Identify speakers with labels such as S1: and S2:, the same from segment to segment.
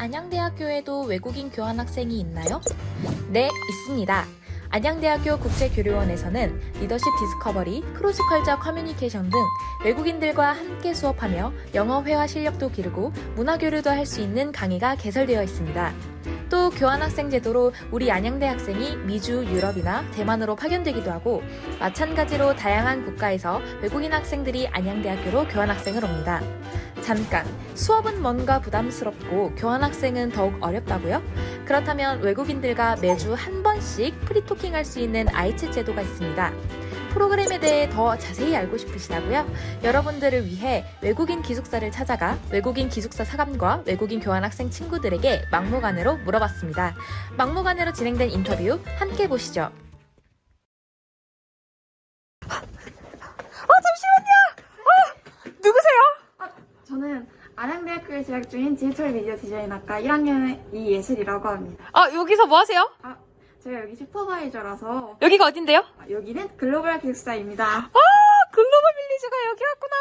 S1: 안양대학교에도 외국인 교환학생이 있나요? 네, 있습니다. 안양대학교 국제교류원에서는 리더십 디스커버리, 크로스컬처 커뮤니케이션 등 외국인들과 함께 수업하며 영어 회화 실력도 기르고 문화 교류도 할 수 있는 강의가 개설되어 있습니다. 또 교환학생 제도로 우리 안양대 학생이 미주, 유럽이나 대만으로 파견되기도 하고 마찬가지로 다양한 국가에서 외국인 학생들이 안양대학교로 교환학생을 옵니다. 잠깐, 수업은 뭔가 부담스럽고 교환학생은 더욱 어렵다고요? 그렇다면 외국인들과 매주 한 번씩 프리토킹 할 수 있는 아이챗 제도가 있습니다. 프로그램에 대해 더 자세히 알고 싶으시다고요? 여러분들을 위해 외국인 기숙사를 찾아가 외국인 기숙사 사감과 외국인 교환학생 친구들에게 막무가내로 물어봤습니다. 막무가내로 진행된 인터뷰 함께 보시죠.
S2: 저는 안양대학교에 재학 중인 디지털 미디어 디자인학과 1학년의 이예슬이라고 합니다.
S1: 아, 여기서 뭐 하세요?
S2: 제가 여기 슈퍼바이저라서
S1: 여기가 어딘데요?
S2: 아, 여기는 글로벌 기숙사입니다.
S1: 아, 글로벌 빌리지가 여기 왔구나.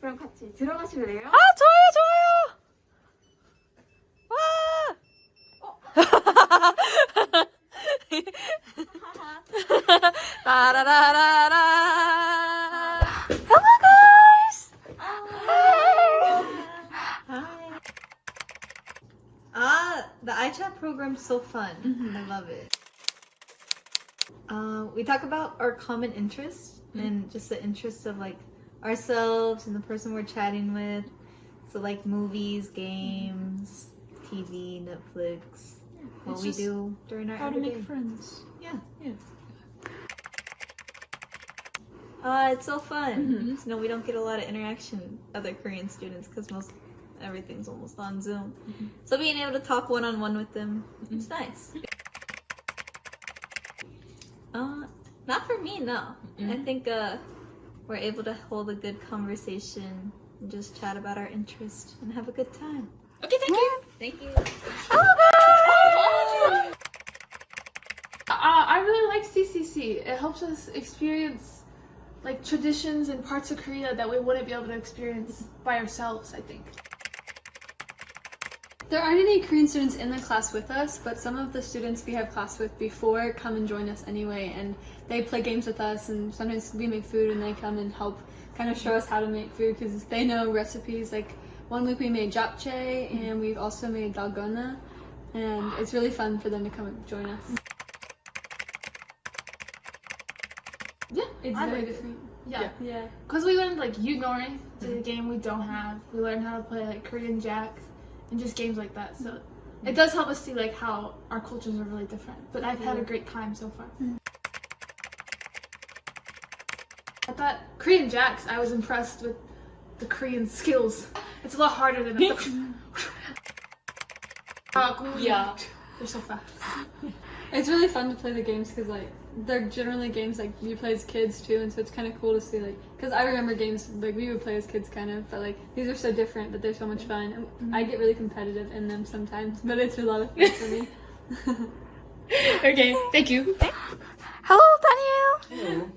S2: 그럼 같이 들어가실래요?
S1: 아, 좋아요, 좋아요. 와. 따라라라라.
S3: Talk about our common interests mm-hmm. and just the interests of like ourselves and the person we're chatting with. So like movies, games, TV, Netflix. what
S4: it's
S3: we do during our
S4: How to make friends.
S3: Yeah.
S4: Yeah.
S3: Uh, it's so fun. Mm-hmm. You know, we don't get a lot of interaction with other Korean students because most everything's almost on Zoom. Mm-hmm. So being able to talk one on one with them, it's nice. Uh, not for me, no. I think uh, we're able to hold a good conversation and just chat about our interests and have a good time.
S1: Okay, thank you.
S3: Thank you.
S4: Oh, Uh, I really like CCC. It helps us experience like traditions and parts of Korea that we wouldn't be able to experience by ourselves. I think.
S5: There aren't any Korean students in the class with us, but some of the students we have class with before come and join us anyway, and they play games with us, and sometimes we make food and they come and help kind of show us how to make food because they know recipes. Like one week we made japchae, and we've also made dalgona, and it's really fun for them to come and join us.
S4: Yeah,
S5: It's
S4: I
S5: very
S4: like it.
S5: different.
S4: Yeah,
S5: Yeah.
S4: because we learned like Yunori, the mm-hmm. game we don't have. We learned how to play like Korean jacks and just games like that. So it mm. does help us see like how our cultures are really different. But I've had a mm. great time so far. Mm. I thought Korean jacks. I was impressed with the Korean skills. It's a lot harder than the.
S5: Yeah.
S4: They're so fast.
S5: It's really fun to play the games because like they're generally games like you play as kids too, and so it's kind of cool to see like because I remember games like we would play as kids kind of, but like these are so different, but they're so much fun. And I get really competitive in them sometimes, but it's a lot of fun for me.
S4: Okay, thank you.
S1: Hello, Daniel. Hello.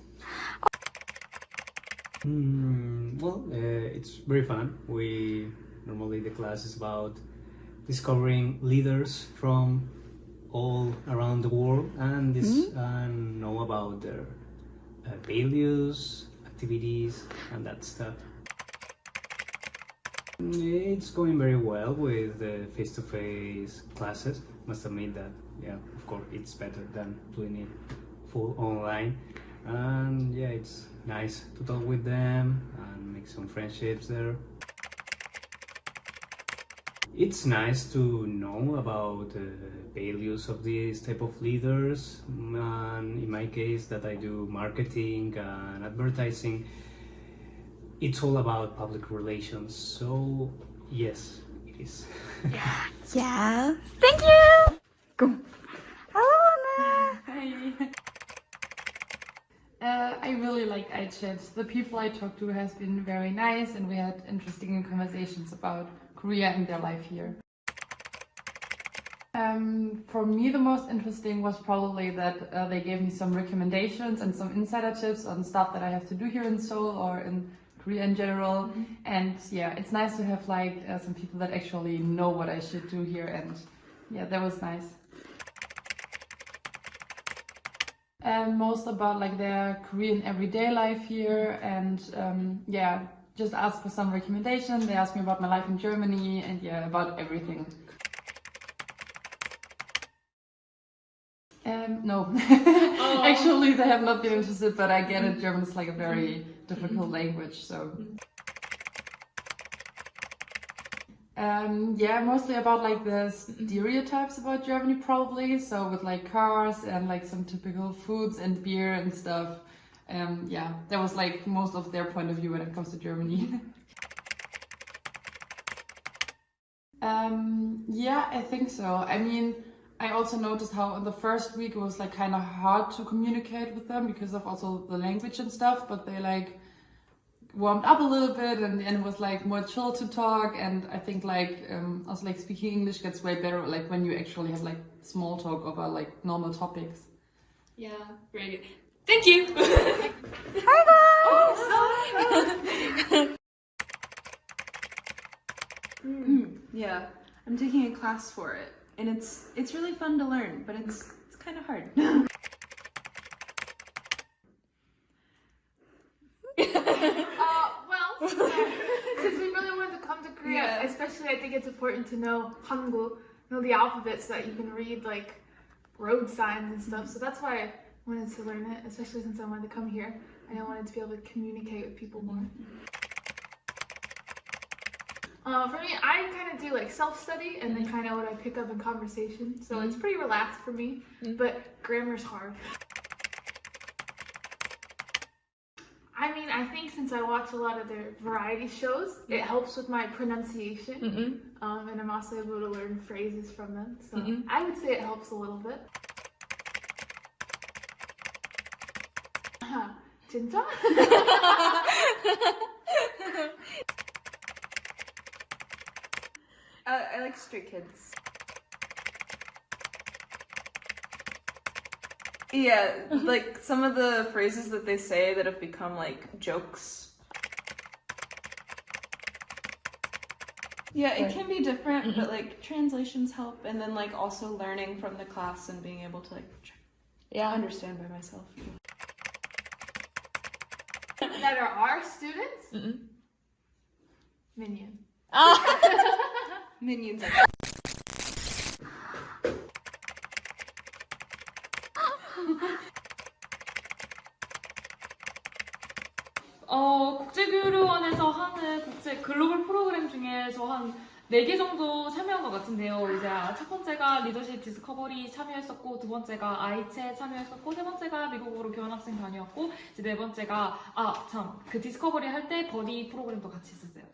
S6: Mm, well, uh, it's very fun. We normally the class is about discovering leaders from all around the world and this and know about their uh, values, activities, and that stuff. Mm, It's going very well with the face-to-face classes. Must admit that, yeah, of course, it's better than doing it full online. And yeah, it's nice to talk with them and make some friendships there. It's nice to know about the values of these type of leaders. And in my case, that I do marketing and advertising, it's all about public relations. So yes, it is.
S1: Yeah. yeah. Thank you. Go. Hello, Anna.
S7: Uh, I really like iChat. The people I talked to has been very nice, and we had interesting conversations about Korea and their life here. Um, for me, the most interesting was probably that uh, they gave me some recommendations and some insider tips on stuff that I have to do here in Seoul or in Korea in general. And yeah, it's nice to have like uh, some people that actually know what I should do here. And yeah, that was nice. And most about like their Korean everyday life here, and um, yeah, just ask for some recommendation. They asked me about my life in Germany, and yeah, about everything. Um, no, actually, they have not been interested, but I get it. German is like a very difficult language, so. Um, yeah, mostly about like the stereotypes about Germany, probably. So with like cars and like some typical foods and beer and stuff. Um, yeah, that was like most of their point of view when it comes to Germany. um, yeah, I think so. I mean, I also noticed how in the first week it was like kind of hard to communicate with them because of also the language and stuff, but they like warmed up a little bit and, and it was like more chill to talk and I think like um, also like speaking English gets way better like when you actually have like small talk over like normal topics.
S8: Yeah, good. Thank you. Hi guys.
S9: Yeah, I'm taking a class for it, and it's it's really fun to learn, but it's it's kind of hard.
S4: Uh, well, since we really wanted to come to Korea,
S9: Yeah.
S4: especially I think it's important to know Hangul, know the alphabet so that you can read like road signs and stuff. So that's why I wanted to learn it, especially since I wanted to come here and I wanted to be able to communicate with people more. Uh, for me, I kind of do like self study and then kind of what I pick up in conversation. So it's pretty relaxed for me, but grammar's hard. I mean, I think since I watch a lot of their variety shows, it helps with my pronunciation.
S8: Mm-mm.
S4: Um, and I'm also able to learn phrases from them. So
S8: Mhm.
S4: I would say it helps a little bit. 진짜?
S9: uh, I like Stray Kids. Yeah, like some of the phrases that they say that have become like jokes. Yeah, it can be different, but like translations help, and then like also learning from the class and being able to like
S8: Yeah.
S9: understand by myself.
S4: That are our students?
S8: Mm-mm.
S4: Minion.
S9: Minions.
S8: 어, 국제교류원에서 하는 국제 글로벌 프로그램 중에서 한 4개 정도 참여한 것 같은데요. 이제 첫 번째가 리더십 디스커버리 참여했었고, 두 번째가 아이체 참여했었고, 세 번째가 미국으로 교환학생 다녀왔고, 이제 네 번째가, 아, 참, 그 디스커버리 할 때 버디 프로그램도 같이 했었어요.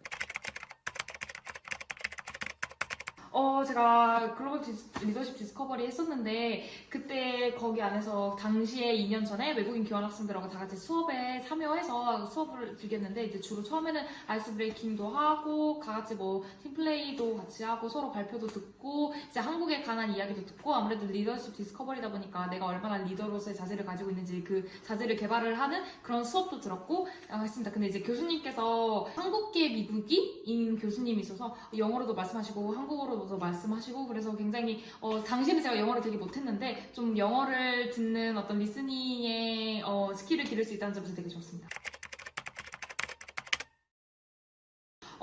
S8: 어, 제가 글로벌 디스- 리더십 디스커버리 했었는데, 그때 거기 안에서 당시에 2년 전에 외국인 교환학생들하고 다 같이 수업에 참여해서 수업을 즐겼는데, 이제 주로 처음에는 아이스 브레이킹도 하고, 다 같이 뭐 팀플레이도 같이 하고, 서로 발표도 듣고, 이제 한국에 관한 이야기도 듣고, 아무래도 리더십 디스커버리다 보니까 내가 얼마나 리더로서의 자질을 가지고 있는지 그 자질을 개발을 하는 그런 수업도 들었고, 아, 했습니다. 근데 이제 교수님께서 한국계 미국인인 교수님이 있어서 영어로도 말씀하시고 한국어로도 말씀하시고 그래서 굉장히 어, 당시에는 제가 영어를 되게 못했는데 좀 영어를 듣는 어떤 리스닝의 어, 스킬을 기를 수 있다는 점에서 되게 좋습니다.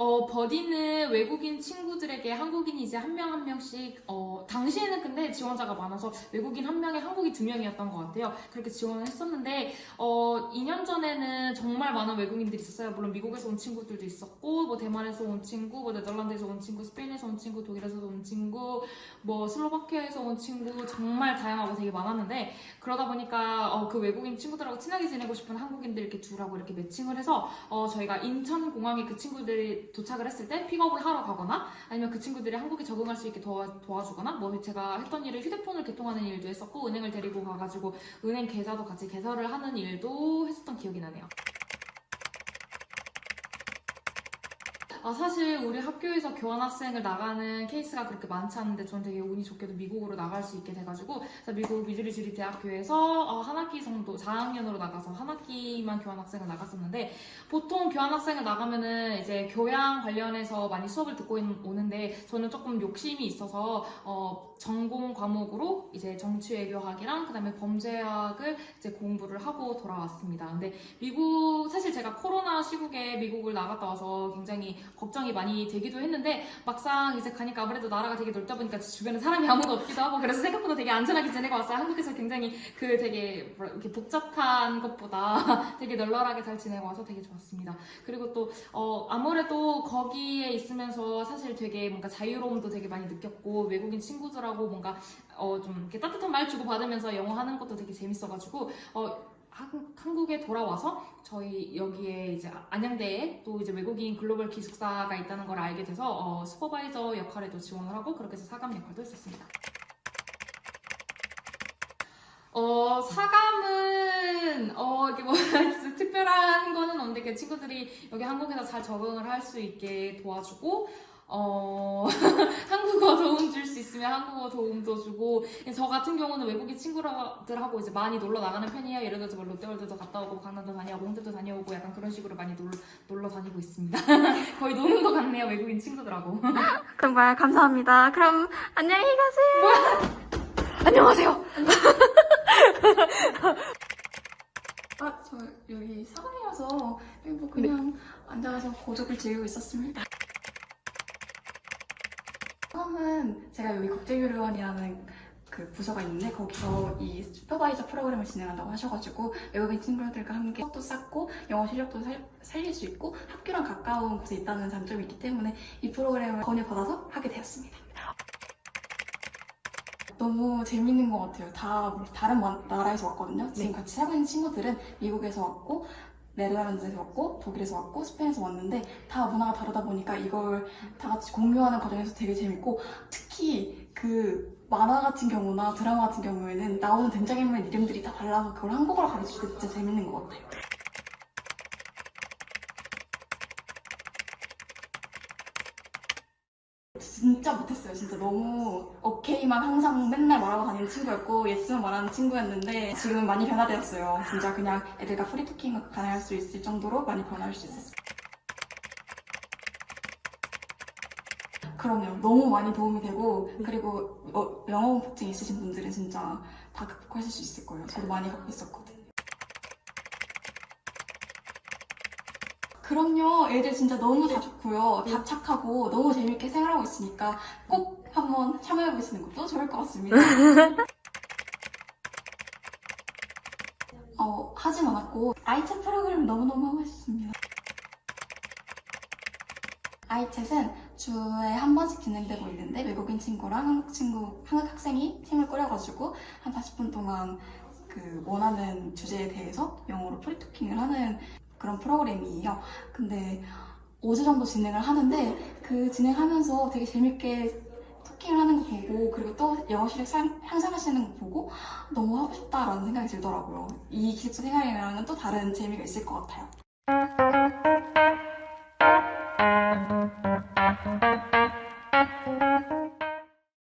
S8: 어, 버디는 외국인 친구들에게 한국인이 이제 한 명 한 명씩, 어, 당시에는 근데 지원자가 많아서 외국인 한 명에 한국이 두 명이었던 것 같아요. 그렇게 지원을 했었는데, 어, 2년 전에는 정말 많은 외국인들이 있었어요. 물론 미국에서 온 친구들도 있었고, 뭐 대만에서 온 친구, 뭐 네덜란드에서 온 친구, 스페인에서 온 친구, 독일에서 온 친구, 뭐 슬로바키아에서 온 친구, 정말 다양하고 되게 많았는데, 그러다 보니까 어, 그 외국인 친구들하고 친하게 지내고 싶은 한국인들 이렇게 둘하고 이렇게 매칭을 해서 어, 저희가 인천공항에 그 친구들이 도착을 했을 때 픽업을 하러 가거나 아니면 그 친구들이 한국에 적응할 수 있게 도와, 도와주거나 뭐 제가 했던 일을 휴대폰을 개통하는 일도 했었고 은행을 데리고 가가지고 은행 계좌도 같이 개설을 하는 일도 했었던 기억이 나네요. 아, 사실 우리 학교에서 교환학생을 나가는 케이스가 그렇게 많지 않은데 저는 되게 운이 좋게도 미국으로 나갈 수 있게 돼가지고 미국 미주리 주리 대학교에서 어, 한 학기 정도 4학년으로 나가서 한 학기만 교환학생을 나갔었는데 보통 교환학생을 나가면은 이제 교양 관련해서 많이 수업을 듣고 있- 오는데 저는 조금 욕심이 있어서 어, 전공 과목으로 이제 정치외교학이랑 그다음에 범죄학을 이제 공부를 하고 돌아왔습니다. 근데 미국 사실 제가 코로나 시국에 미국을 나갔다 와서 굉장히 걱정이 많이 되기도 했는데 막상 이제 가니까 아무래도 나라가 되게 넓다 보니까 주변에 사람이 아무도 없기도 하고 그래서 생각보다 되게 안전하게 지내고 왔어요. 한국에서 굉장히 그 되게 이렇게 복잡한 것보다 되게 널널하게 잘 지내고 와서 되게 좋았습니다. 그리고 또 어, 아무래도 거기에 있으면서 사실 되게 뭔가 자유로움도 되게 많이 느꼈고 외국인 친구들하고 뭔가 어, 좀 이렇게 따뜻한 말 주고 받으면서 영어 하는 것도 되게 재밌어가지고 어, 한국, 한국에 돌아와서 저희 여기에 이제 안양대에 또 이제 외국인 글로벌 기숙사가 있다는 걸 알게 돼서 어, 슈퍼바이저 역할에도 지원을 하고 그렇게 해서 사감 역할도 했었습니다. 어, 사감은, 어, 이게 뭐, 특별한 거는 없는데, 그 친구들이 여기 한국에서 잘 적응을 할 수 있게 도와주고, 어, 있으면 한국어 도움도 주고, 저 같은 경우는 외국인 친구들하고 이제 많이 놀러 나가는 편이에요. 예를 들어서 뭐 롯데월드도 갔다 오고, 강남도 다녀오고, 홍대도 다녀오고, 약간 그런 식으로 많이 놀, 놀러 다니고 있습니다. 거의 노는 것 같네요, 외국인 친구들하고.
S2: 정말 감사합니다. 그럼 안녕히 가세요.
S1: 안녕하세요.
S2: 아, 저 여기 사람이라서 뭐 그냥 앉아서 고독을 즐기고 있었습니다. 처음은 제가 여기 국제교류원이라는 그 부서가 있는데 거기서 이 슈퍼바이저 프로그램을 진행한다고 하셔가지고 외국인 친구들과 함께 수업도 쌓고 영어 실력도 살, 살릴 수 있고 학교랑 가까운 곳에 있다는 장점이 있기 때문에 이 프로그램을 권유받아서 하게 되었습니다. 너무 재밌는 것 같아요. 다 다른 마- 나라에서 왔거든요. 지금 같이 살고 있는 친구들은 미국에서 왔고 네덜란드에서 왔고 독일에서 왔고 스페인에서 왔는데 다 문화가 다르다 보니까 이걸 다 같이 공유하는 과정에서 되게 재밌고 특히 그 만화 같은 경우나 드라마 같은 경우에는 나오는 등장인물 이름들이 다 달라서 그걸 한국어로 가르칠 때 진짜 재밌는 것 같아요. 진짜 못했어요. 진짜 너무 오케이만 항상 맨날 말하고 다니는 친구였고 예스만 말하는 친구였는데 지금은 많이 변화되었어요. 진짜 그냥 애들과 프리토킹을 가능할 수 있을 정도로 많이 변화할 수 있었어요. 그럼요. 너무 많이 도움이 되고 그리고 어, 영어 공포증 있으신 분들은 진짜 다 극복하실 수 있을 거예요. 저도 많이 갖고 있었거든요. 그럼요. 애들 진짜 너무 다 좋고요. 다 착하고 너무 재밌게 생활하고 있으니까 꼭 한번 참여해보시는 것도 좋을 것 같습니다. 어, 하진 않았고 아이챗 프로그램 너무너무 하고 싶습니다. 아이챗은 주에 한 번씩 진행되고 있는데 외국인 친구랑 한국 친구, 한국 학생이 팀을 꾸려가지고 한 40분 동안 그 원하는 주제에 대해서 영어로 프리토킹을 하는 그런 프로그램이에요. 근데 5주 정도 진행을 하는데 그 진행하면서 되게 재밌게 토킹을 하는 거 보고 그리고 또 영어 실력 상- 향상하시는 거 보고 너무 하고 싶다라는 생각이 들더라고요. 이 기숙사 생활이랑은 또 다른 재미가 있을 것 같아요.